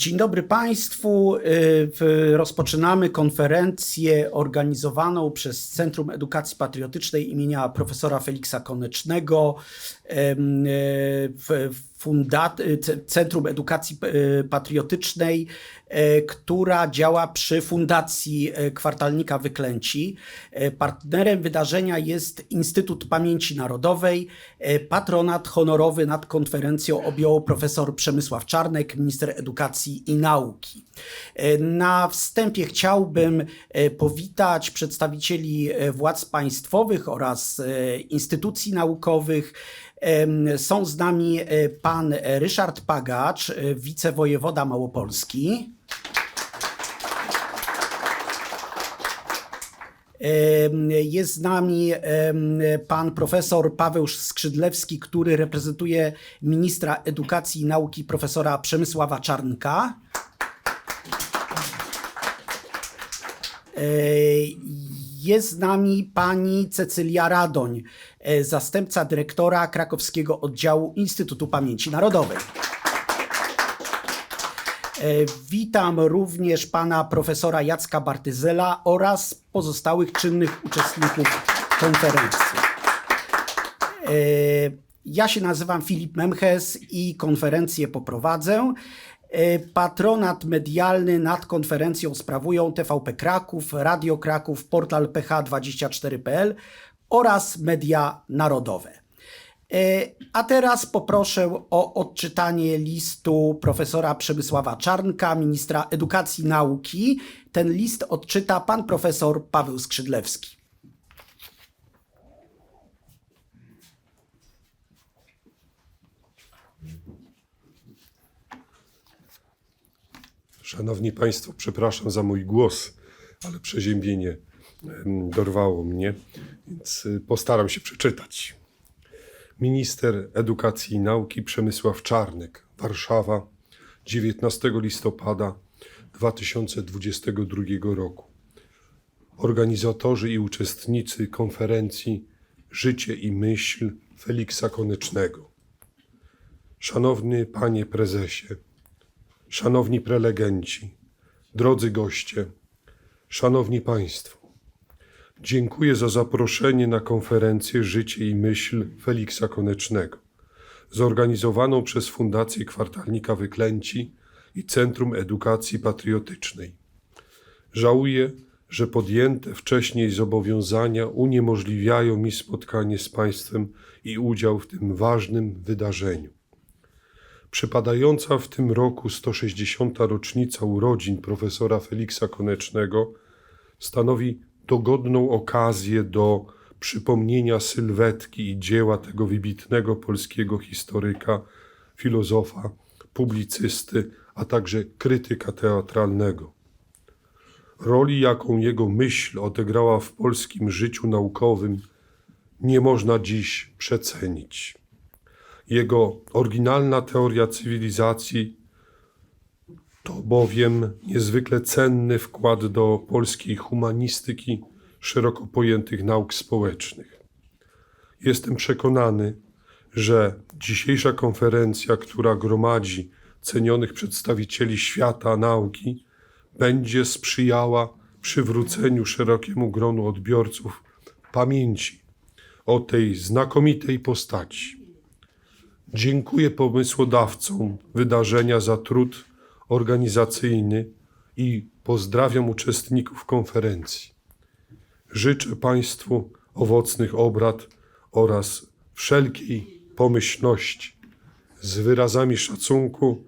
Dzień dobry Państwu. Y, Rozpoczynamy konferencję organizowaną przez Centrum Edukacji Patriotycznej imienia profesora Feliksa Konecznego, y, w- fundat- y, Centrum Edukacji y, Patriotycznej, y, która działa przy Fundacji Kwartalnika Wyklęci. Partnerem wydarzenia jest Instytut Pamięci Narodowej. Patronat honorowy nad konferencją objął profesor Przemysław Czarnek, minister edukacji i nauki. Na wstępie chciałbym powitać przedstawicieli władz państwowych oraz instytucji naukowych. Są z nami e, pan Ryszard Pagacz, e, wicewojewoda Małopolski. Jest z nami pan profesor Paweł Skrzydlewski, który reprezentuje ministra edukacji i nauki profesora Przemysława Czarnka. Jest z nami pani Cecylia Radoń, e, zastępca dyrektora krakowskiego oddziału Instytutu Pamięci Narodowej. E, Witam również pana profesora Jacka Bartyzela oraz pozostałych czynnych uczestników konferencji. E, Ja się nazywam Filip Memches i konferencję poprowadzę. E, Patronat medialny nad konferencją sprawują TVP Kraków, Radio Kraków, portal ph24.pl oraz media narodowe. E, A teraz poproszę o odczytanie listu profesora Przemysława Czarnka, ministra edukacji nauki. Ten list odczyta pan profesor Paweł Skrzydlewski. Szanowni Państwo, przepraszam za mój głos, ale przeziębienie dorwało mnie, więc y, postaram się przeczytać. Minister Edukacji i Nauki Przemysław Czarnek, Warszawa, 19 listopada 2022 roku. Organizatorzy i uczestnicy konferencji Życie i Myśl Feliksa Konecznego. Szanowny Panie Prezesie, Szanowni prelegenci, drodzy goście, szanowni państwo, dziękuję za zaproszenie na konferencję Życie i Myśl Feliksa Konecznego, zorganizowaną przez Fundację Kwartalnika Wyklęci i Centrum Edukacji Patriotycznej. Żałuję, że podjęte wcześniej zobowiązania uniemożliwiają mi spotkanie z Państwem i udział w tym ważnym wydarzeniu. Przypadająca w tym roku 160. rocznica urodzin profesora Feliksa Konecznego stanowi dogodną okazję do przypomnienia sylwetki i dzieła tego wybitnego polskiego historyka, filozofa, publicysty, a także krytyka teatralnego. Roli, jaką jego myśl odegrała w polskim życiu naukowym, nie można dziś przecenić. Jego oryginalna teoria cywilizacji to bowiem niezwykle cenny wkład do polskiej humanistyki, szeroko pojętych nauk społecznych. Jestem przekonany, że dzisiejsza konferencja, która gromadzi cenionych przedstawicieli świata nauki, będzie sprzyjała przywróceniu szerokiemu gronu odbiorców pamięci o tej znakomitej postaci. Dziękuję pomysłodawcom wydarzenia za trud organizacyjny i pozdrawiam uczestników konferencji. Życzę Państwu owocnych obrad oraz wszelkiej pomyślności. Z wyrazami szacunku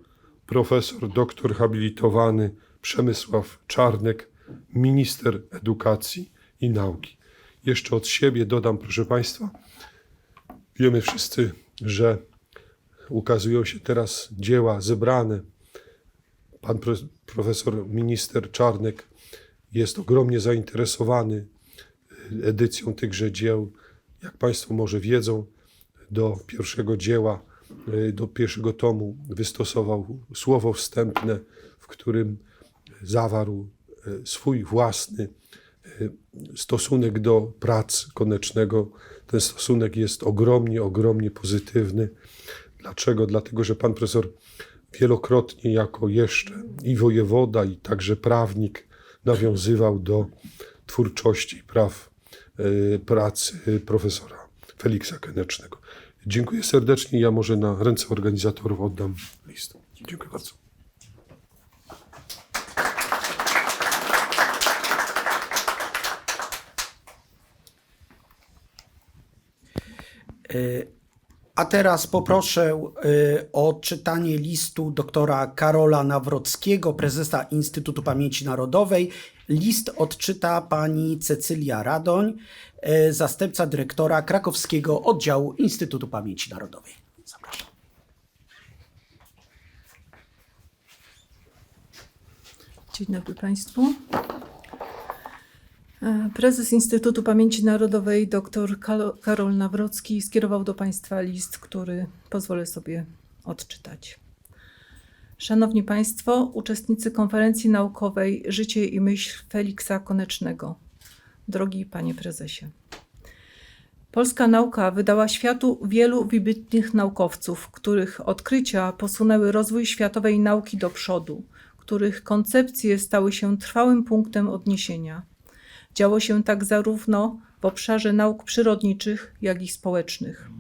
profesor doktor habilitowany Przemysław Czarnek, minister edukacji i nauki. Jeszcze od siebie dodam, proszę Państwa, wiemy wszyscy, że ukazują się teraz dzieła zebrane. Pan profesor minister Czarnek jest ogromnie zainteresowany edycją tychże dzieł. Jak Państwo może wiedzą, do pierwszego dzieła, y, do pierwszego tomu wystosował słowo wstępne, w którym zawarł y, swój własny y, stosunek do prac Konecznego. Ten stosunek jest ogromnie, ogromnie pozytywny. Dlaczego? Dlatego, że pan profesor wielokrotnie jako jeszcze i wojewoda, i także prawnik nawiązywał do twórczości i praw y, pracy profesora Feliksa Konecznego. Dziękuję serdecznie. Ja może na ręce organizatorów oddam list. Dziękuję bardzo. A teraz poproszę y, o czytanie listu doktora Karola Nawrockiego, prezesa Instytutu Pamięci Narodowej. List odczyta pani Cecylia Radoń, y, zastępca dyrektora krakowskiego oddziału Instytutu Pamięci Narodowej. Zapraszam. Dzień dobry Państwu. E, Prezes Instytutu Pamięci Narodowej dr Karol Nawrocki skierował do Państwa list, który pozwolę sobie odczytać. Szanowni Państwo, uczestnicy konferencji naukowej Życie i myśl Feliksa Konecznego. Drogi Panie Prezesie. Polska nauka wydała światu wielu wybitnych naukowców, których odkrycia posunęły rozwój światowej nauki do przodu, których koncepcje stały się trwałym punktem odniesienia. Działo się tak zarówno w obszarze nauk przyrodniczych, jak i społecznych.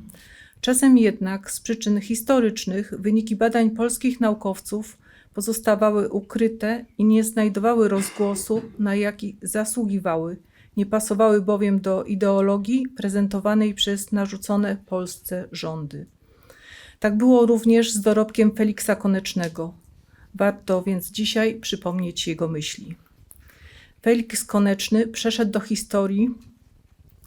Czasem jednak z przyczyn historycznych wyniki badań polskich naukowców pozostawały ukryte i nie znajdowały rozgłosu, na jaki zasługiwały, nie pasowały bowiem do ideologii prezentowanej przez narzucone Polsce rządy. Tak było również z dorobkiem Feliksa Konecznego. Warto więc dzisiaj przypomnieć jego myśli. Feliks Koneczny przeszedł do historii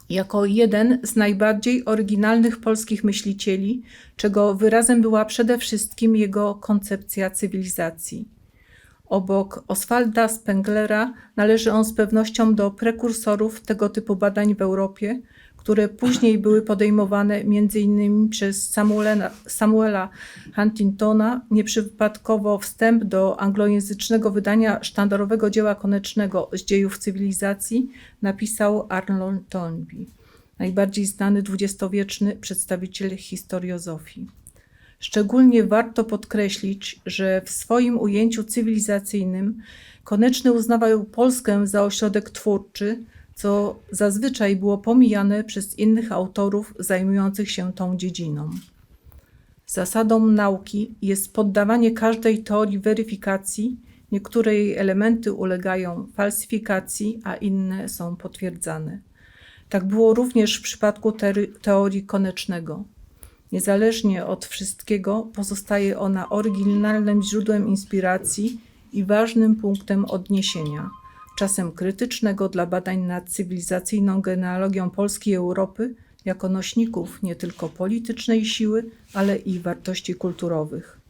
jako jeden z najbardziej oryginalnych polskich myślicieli, czego wyrazem była przede wszystkim jego koncepcja cywilizacji. Obok Oswalda Spenglera należy on z pewnością do prekursorów tego typu badań w Europie, które później były podejmowane m.in. przez Samuela, Samuela Huntingtona, nieprzypadkowo wstęp do anglojęzycznego wydania sztandarowego dzieła konecznego z dziejów cywilizacji napisał Arnold Toynbee, najbardziej znany dwudziestowieczny przedstawiciel historiozofii. Szczególnie warto podkreślić, że w swoim ujęciu cywilizacyjnym Koneczny uznawał Polskę za ośrodek twórczy, co zazwyczaj było pomijane przez innych autorów zajmujących się tą dziedziną. Zasadą nauki jest poddawanie każdej teorii weryfikacji. Niektóre jej elementy ulegają falsyfikacji, a inne są potwierdzane. Tak było również w przypadku teorii konecznego. Niezależnie od wszystkiego, pozostaje ona oryginalnym źródłem inspiracji i ważnym punktem odniesienia, czasem krytycznego dla badań nad cywilizacyjną genealogią Polski i Europy, jako nośników nie tylko politycznej siły, ale i wartości kulturowych.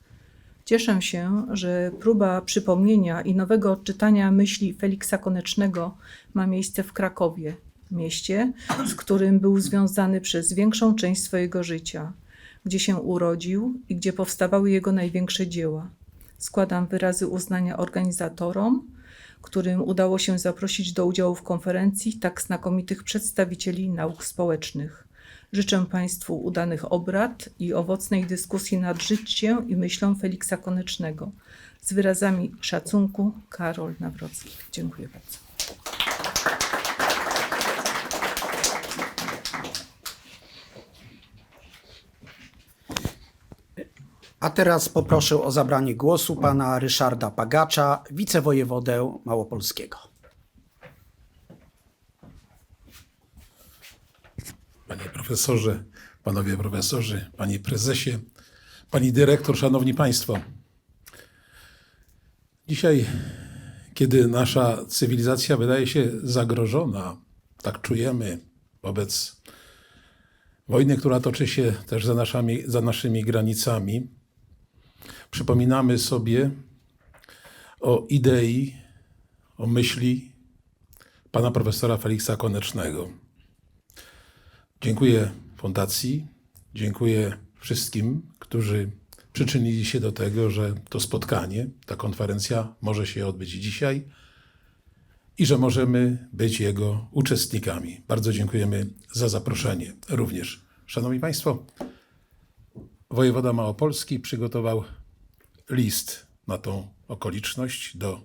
Cieszę się, że próba przypomnienia i nowego odczytania myśli Feliksa Konecznego ma miejsce w Krakowie, mieście, z którym był związany przez większą część swojego życia, gdzie się urodził i gdzie powstawały jego największe dzieła. Składam wyrazy uznania organizatorom, którym udało się zaprosić do udziału w konferencji tak znakomitych przedstawicieli nauk społecznych. Życzę Państwu udanych obrad i owocnej dyskusji nad życiem i myślą Feliksa Konecznego. Z wyrazami szacunku, Karol Nawrocki. Dziękuję bardzo. A teraz poproszę o zabranie głosu pana Ryszarda Pagacza, wicewojewodę małopolskiego. Panie profesorze, panowie profesorzy, panie prezesie, pani dyrektor, szanowni państwo. Dzisiaj, kiedy nasza cywilizacja wydaje się zagrożona, tak czujemy wobec wojny, która toczy się też za, naszami, za naszymi granicami, przypominamy sobie o idei, o myśli pana profesora Feliksa Konecznego. Dziękuję Fundacji, dziękuję wszystkim, którzy przyczynili się do tego, że to spotkanie, ta konferencja może się odbyć dzisiaj i że możemy być jego uczestnikami. Bardzo dziękujemy za zaproszenie również. Szanowni Państwo, wojewoda Małopolski przygotował list na tą okoliczność do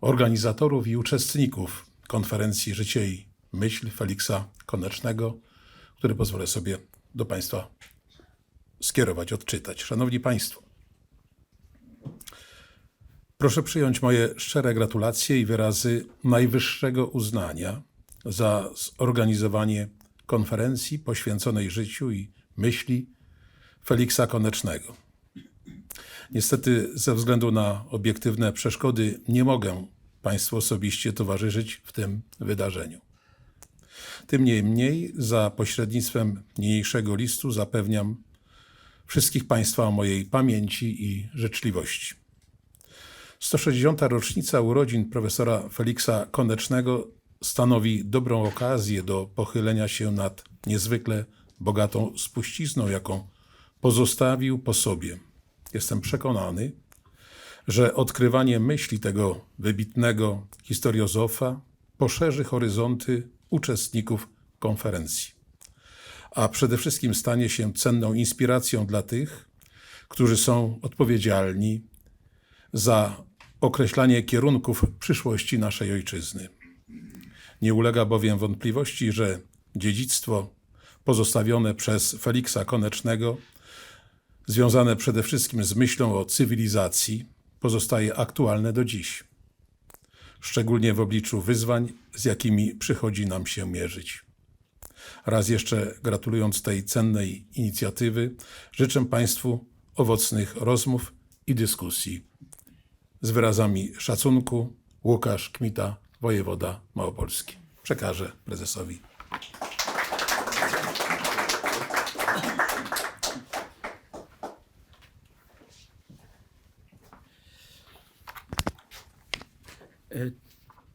organizatorów i uczestników konferencji Życie i Myśl Feliksa Konecznego, który pozwolę sobie do Państwa skierować, odczytać. Szanowni Państwo, proszę przyjąć moje szczere gratulacje i wyrazy najwyższego uznania za zorganizowanie konferencji poświęconej życiu i myśli Feliksa Konecznego. Niestety, ze względu na obiektywne przeszkody, nie mogę Państwu osobiście towarzyszyć w tym wydarzeniu. Tym niemniej, za pośrednictwem niniejszego listu zapewniam wszystkich Państwa o mojej pamięci i życzliwości. 160. rocznica urodzin profesora Feliksa Konecznego stanowi dobrą okazję do pochylenia się nad niezwykle bogatą spuścizną, jaką pozostawił po sobie. Jestem przekonany, że odkrywanie myśli tego wybitnego historiozofa poszerzy horyzonty uczestników konferencji, a przede wszystkim stanie się cenną inspiracją dla tych, którzy są odpowiedzialni za określanie kierunków przyszłości naszej ojczyzny. Nie ulega bowiem wątpliwości, że dziedzictwo pozostawione przez Feliksa Konecznego, związane przede wszystkim z myślą o cywilizacji, pozostaje aktualne do dziś, szczególnie w obliczu wyzwań, z jakimi przychodzi nam się mierzyć. Raz jeszcze gratulując tej cennej inicjatywy, życzę Państwu owocnych rozmów i dyskusji. Z wyrazami szacunku Łukasz Kmita, wojewoda małopolski. Przekażę prezesowi.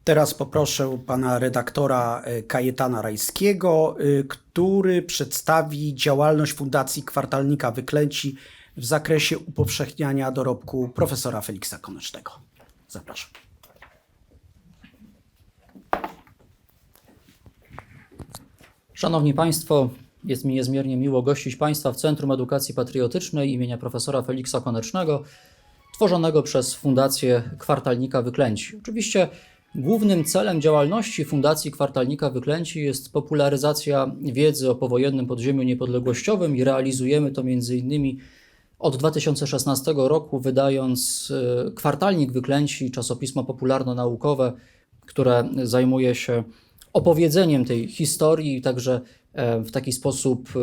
Teraz poproszę pana redaktora e, Kajetana Rajskiego, e, który przedstawi działalność Fundacji Kwartalnika Wyklęci w zakresie upowszechniania dorobku profesora Feliksa Konecznego. Zapraszam. Szanowni Państwo, jest mi niezmiernie miło gościć Państwa w Centrum Edukacji Patriotycznej imienia profesora Feliksa Konecznego, tworzonego przez Fundację Kwartalnika Wyklęci. Oczywiście głównym celem działalności Fundacji Kwartalnika Wyklęci jest popularyzacja wiedzy o powojennym podziemiu niepodległościowym i realizujemy to m.in. od 2016 roku, wydając e, Kwartalnik Wyklęci, czasopismo popularno-naukowe, które zajmuje się opowiedzeniem tej historii, także e, w taki sposób e,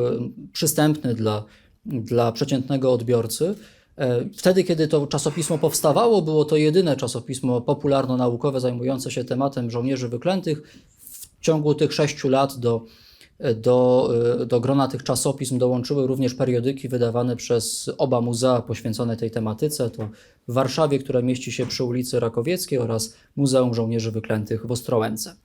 przystępny dla, dla przeciętnego odbiorcy. E, Wtedy, kiedy to czasopismo powstawało, było to jedyne czasopismo popularno-naukowe zajmujące się tematem żołnierzy wyklętych. W ciągu tych sześciu lat do, do, do grona tych czasopism dołączyły również periodyki wydawane przez oba muzea poświęcone tej tematyce. To w Warszawie, które mieści się przy ulicy Rakowieckiej oraz Muzeum Żołnierzy Wyklętych w Ostrołęce.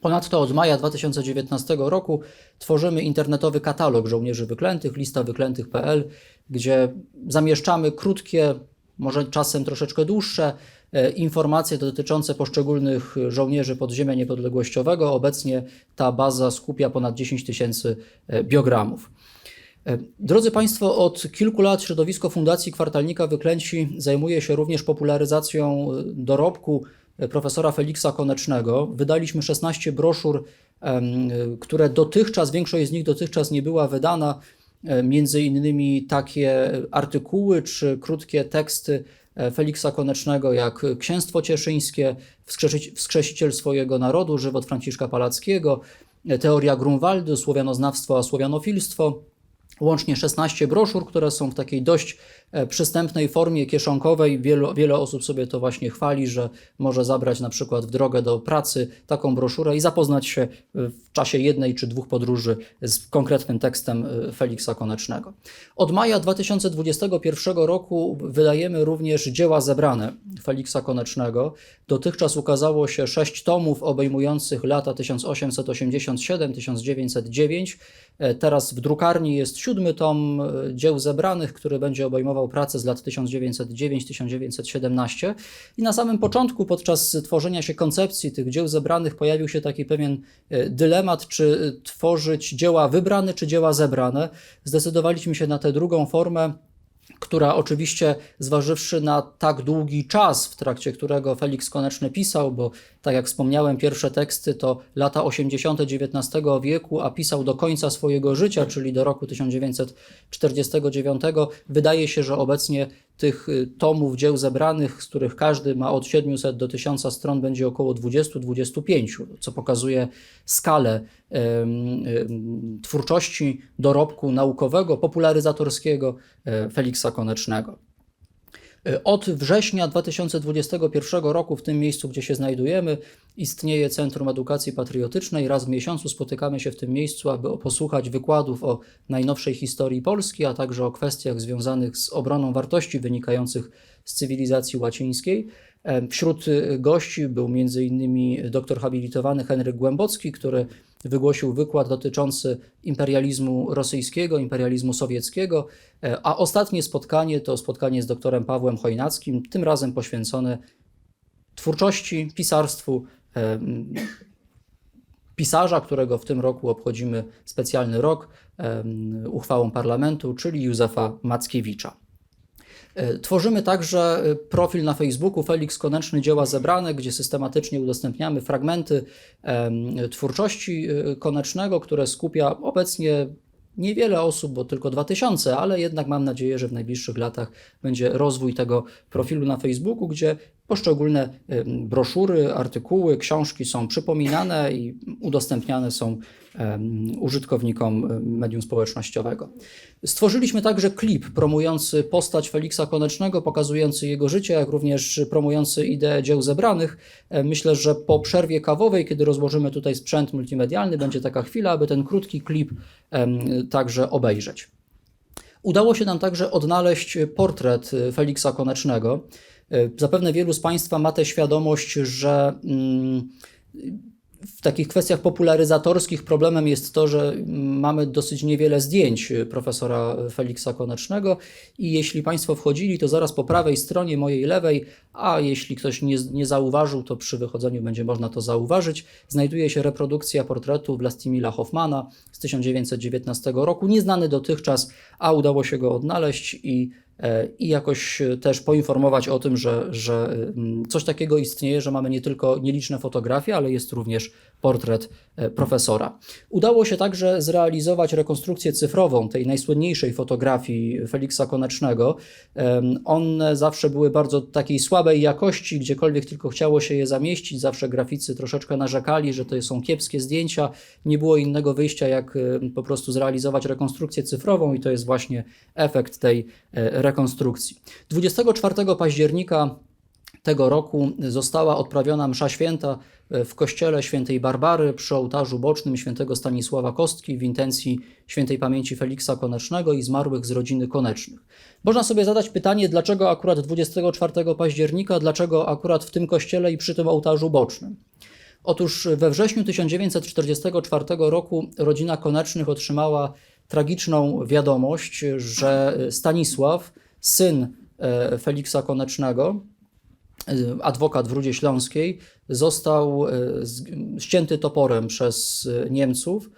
Ponadto od maja 2019 roku tworzymy internetowy katalog żołnierzy wyklętych, lista wyklętych.pl, gdzie zamieszczamy krótkie, może czasem troszeczkę dłuższe e, informacje dotyczące poszczególnych żołnierzy podziemia niepodległościowego. Obecnie ta baza skupia ponad 10 tysięcy e, biogramów. E, Drodzy Państwo, od kilku lat środowisko Fundacji Kwartalnika Wyklęci zajmuje się również popularyzacją dorobku profesora Feliksa Konecznego. Wydaliśmy 16 broszur, które dotychczas, większość z nich dotychczas nie była wydana. E, Między innymi takie artykuły czy krótkie teksty e, Feliksa Konecznego, jak Księstwo Cieszyńskie, Wskrzesi- Wskrzesiciel swojego narodu, Żywot Franciszka Palackiego, e, Teoria Grunwaldu, Słowianoznawstwo a Słowianofilstwo, Łącznie 16 broszur, które są w takiej dość e, przystępnej formie kieszonkowej. Wielu, wiele osób sobie to właśnie chwali, że może zabrać na przykład w drogę do pracy taką broszurę i zapoznać się e, w czasie jednej czy dwóch podróży z konkretnym tekstem e, Feliksa Konecznego. Od maja 2021 roku wydajemy również dzieła zebrane Feliksa Konecznego. Dotychczas ukazało się sześć tomów obejmujących lata 1887-1909. E, Teraz w drukarni jest siódmy tom e, dzieł zebranych, który będzie obejmował pracę z lat 1909-1917. I na samym początku, podczas tworzenia się koncepcji tych dzieł zebranych, pojawił się taki pewien e, dylemat, czy tworzyć dzieła wybrane, czy dzieła zebrane. Zdecydowaliśmy się na tę drugą formę. Która oczywiście, zważywszy na tak długi czas, w trakcie którego Felix Koneczny pisał, bo tak jak wspomniałem, pierwsze teksty to lata 80. XIX wieku, a pisał do końca swojego życia, czyli do roku 1949, wydaje się, że obecnie tych y, tomów dzieł zebranych, z których każdy ma od 700 do 1000 stron, będzie około 20-25, co pokazuje skalę twórczości, dorobku naukowego, popularyzatorskiego e, Feliksa Konecznego. E, Od września 2021 roku, w tym miejscu, gdzie się znajdujemy, istnieje Centrum Edukacji Patriotycznej. Raz w miesiącu spotykamy się w tym miejscu, aby posłuchać wykładów o najnowszej historii Polski, a także o kwestiach związanych z obroną wartości wynikających z cywilizacji łacińskiej. E, Wśród y, gości był m.in. doktor habilitowany Henryk Głębocki, który wygłosił wykład dotyczący imperializmu rosyjskiego, imperializmu sowieckiego, e, a ostatnie spotkanie to spotkanie z doktorem Pawłem Chojnackim, tym razem poświęcone twórczości, pisarstwu e, pisarza, którego w tym roku obchodzimy specjalny rok uchwałą parlamentu, czyli Józefa Mackiewicza. E, Tworzymy także e, profil na Facebooku Felix Koneczny Dzieła Zebrane, gdzie systematycznie udostępniamy fragmenty twórczości e, Konecznego, które skupia obecnie niewiele osób, bo tylko 2000, ale jednak mam nadzieję, że w najbliższych latach będzie rozwój tego profilu na Facebooku, gdzie poszczególne broszury, artykuły, książki są przypominane i udostępniane są użytkownikom medium społecznościowego. Stworzyliśmy także klip promujący postać Feliksa Konecznego, pokazujący jego życie, jak również promujący ideę dzieł zebranych. Myślę, że po przerwie kawowej, kiedy rozłożymy tutaj sprzęt multimedialny, będzie taka chwila, aby ten krótki klip także obejrzeć. Udało się nam także odnaleźć portret y, Feliksa Konecznego. Y, Zapewne wielu z Państwa ma tę świadomość, że mm, w takich kwestiach popularyzatorskich problemem jest to, że mamy dosyć niewiele zdjęć profesora Feliksa Konecznego i jeśli Państwo wchodzili, to zaraz po prawej stronie mojej lewej, a jeśli ktoś nie, nie zauważył, to przy wychodzeniu będzie można to zauważyć, znajduje się reprodukcja portretu Vlastimila Hoffmana z 1919 roku, nieznany dotychczas, a udało się go odnaleźć i e, i jakoś też poinformować o tym, że, że mm, coś takiego istnieje, że mamy nie tylko nieliczne fotografie, ale jest również portret e, profesora. Udało się także zrealizować rekonstrukcję cyfrową tej najsłynniejszej fotografii Feliksa Konecznego. One zawsze były bardzo takiej słabej jakości, gdziekolwiek tylko chciało się je zamieścić. Zawsze graficy troszeczkę narzekali, że to są kiepskie zdjęcia. Nie było innego wyjścia, jak e, po prostu zrealizować rekonstrukcję cyfrową, i to jest właśnie efekt tej e, rekonstrukcji. 24 października tego roku została odprawiona msza święta e, w kościele świętej Barbary przy ołtarzu bocznym świętego Stanisława Kostki w intencji świętej pamięci Feliksa Konecznego i zmarłych z rodziny Konecznych. Można sobie zadać pytanie, dlaczego akurat 24 października, dlaczego akurat w tym kościele i przy tym ołtarzu bocznym. Otóż we wrześniu 1944 roku rodzina Konecznych otrzymała tragiczną wiadomość, że Stanisław, syn e, Feliksa Konecznego, e, adwokat w Rudzie Śląskiej, został e, ścięty toporem przez e, Niemców.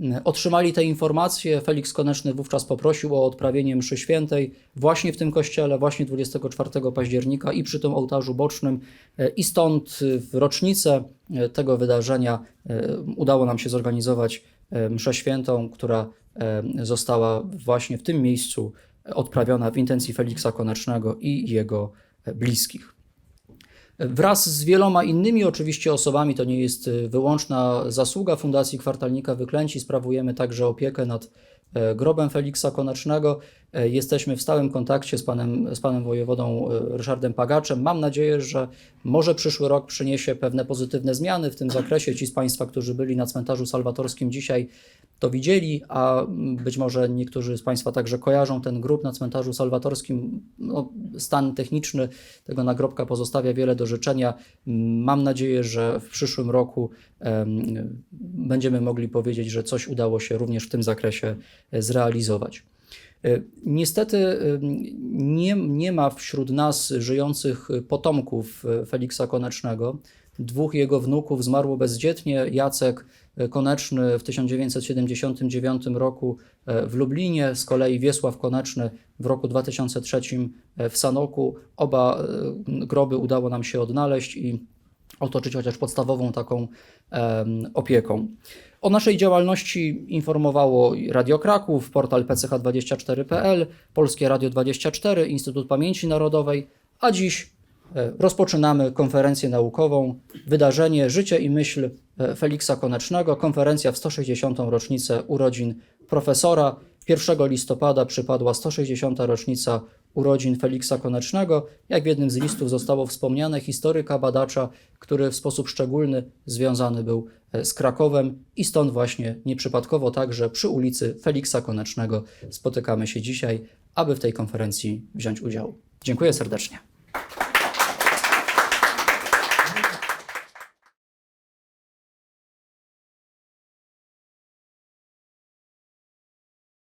E, Otrzymali te informacje. Felix Koneczny wówczas poprosił o odprawienie mszy świętej właśnie w tym kościele, właśnie 24 października i przy tym ołtarzu bocznym. E, I stąd e, w rocznicę e, tego wydarzenia e, udało nam się zorganizować e, mszę świętą, która e, została właśnie w tym miejscu odprawiona w intencji Feliksa Konecznego i jego e, bliskich. Wraz z wieloma innymi oczywiście osobami, to nie jest y, wyłączna zasługa Fundacji Kwartalnika Wyklęci, sprawujemy także opiekę nad e, grobem Feliksa Konecznego. E, Jesteśmy w stałym kontakcie z panem, z panem wojewodą e, Ryszardem Pagaczem. Mam nadzieję, że może przyszły rok przyniesie pewne pozytywne zmiany w tym zakresie. Ci z Państwa, którzy byli na cmentarzu salwatorskim dzisiaj, to widzieli, a być może niektórzy z Państwa także kojarzą ten grób na cmentarzu salwatorskim. No, stan techniczny tego nagrobka pozostawia wiele do życzenia. Mam nadzieję, że w przyszłym roku będziemy mogli powiedzieć, że coś udało się również w tym zakresie e, zrealizować. E, Niestety nie, nie ma wśród nas żyjących potomków e, Feliksa Konecznego. Dwóch jego wnuków zmarło bezdzietnie. Jacek Koneczny w 1979 roku w Lublinie, z kolei Wiesław Koneczny w roku 2003 w Sanoku. Oba groby udało nam się odnaleźć i otoczyć chociaż podstawową taką em, opieką. O naszej działalności informowało Radio Kraków, portal pch24.pl, Polskie Radio 24, Instytut Pamięci Narodowej, a dziś e, rozpoczynamy konferencję naukową Wydarzenie Życie i Myśl e, Feliksa Konecznego, konferencja w 160. rocznicę urodzin profesora. 1 listopada przypadła 160. rocznica urodzin Feliksa Konecznego. Jak w jednym z listów zostało wspomniane, historyka, badacza, który w sposób szczególny związany był e, z Krakowem i stąd właśnie nieprzypadkowo także przy ulicy Feliksa Konecznego spotykamy się dzisiaj, aby w tej konferencji wziąć udział. Dziękuję serdecznie.